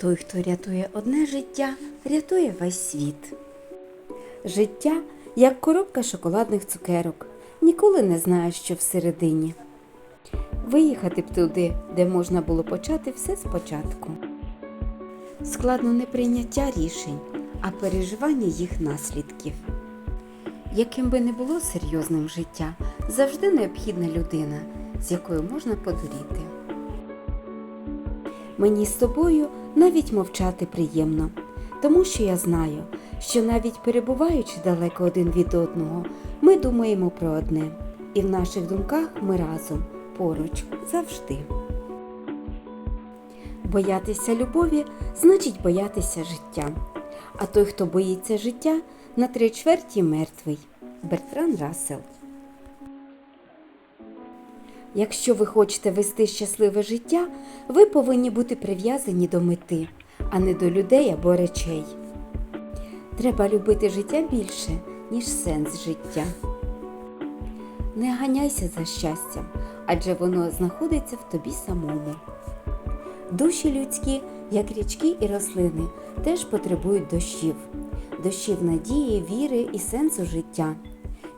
Той, хто рятує одне життя, рятує весь світ. Життя як коробка шоколадних цукерок. Ніколи не знаєш, що всередині. Виїхати б туди, де можна було почати все спочатку. Складно не прийняття рішень, а переживання їх наслідків. Яким би не було серйозним життя, завжди необхідна людина, з якою можна подуріти. Мені з тобою навіть мовчати приємно, тому що я знаю, що навіть перебуваючи далеко один від одного, ми думаємо про одне, і в наших думках ми разом, поруч, завжди. Боятися любові значить боятися життя. А той, хто боїться життя, на три чверті мертвий. Бертран Рассел. Якщо ви хочете вести щасливе життя, ви повинні бути прив'язані до мети, а не до людей або речей. Треба любити життя більше, ніж сенс життя. Не ганяйся за щастям, адже воно знаходиться в тобі самому. Душі людські, як річки і рослини, теж потребують дощів, дощів надії, віри і сенсу життя.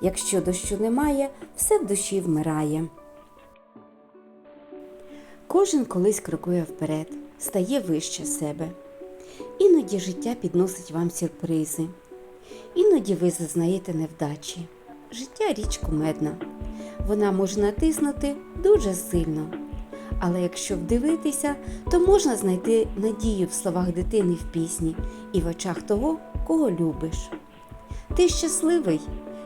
Якщо дощу немає, все в душі вмирає. Кожен колись крокує вперед, стає вище себе. Іноді життя підносить вам сюрпризи. Іноді ви зазнаєте невдачі. Життя річ кумедна. Вона може натиснути дуже сильно. Але якщо вдивитися, то можна знайти надію в словах дитини в пісні і в очах того, кого любиш. Ти щасливий,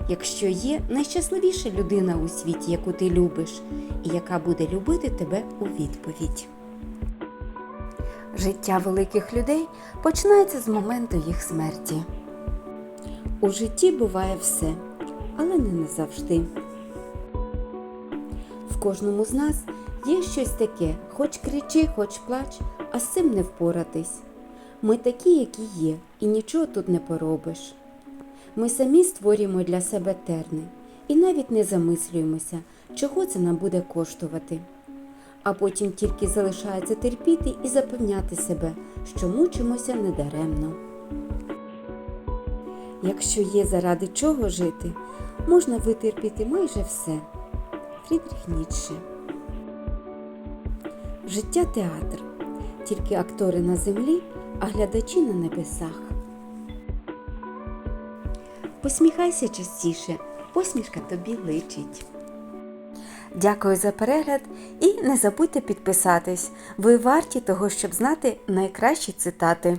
якщо є найщасливіша людина у світі, яку ти любиш, і яка буде любити тебе у відповідь. Життя великих людей починається з моменту їх смерті. У житті буває все, але не назавжди. В кожному з нас є щось таке, хоч кричи, хоч плач, а з цим не впоратись. Ми такі, які є, і нічого тут не поробиш. Ми самі створюємо для себе терни і навіть не замислюємося, чого це нам буде коштувати. А потім тільки залишається терпіти і запевняти себе, що мучимося недаремно. Якщо є заради чого жити, можна витерпіти майже все. Фрідріх Ніцше Життя театр. Тільки актори на землі, а глядачі на небесах. Посміхайся частіше, посмішка тобі личить. Дякую за перегляд і не забудьте підписатись. Ви варті того, щоб знати найкращі цитати.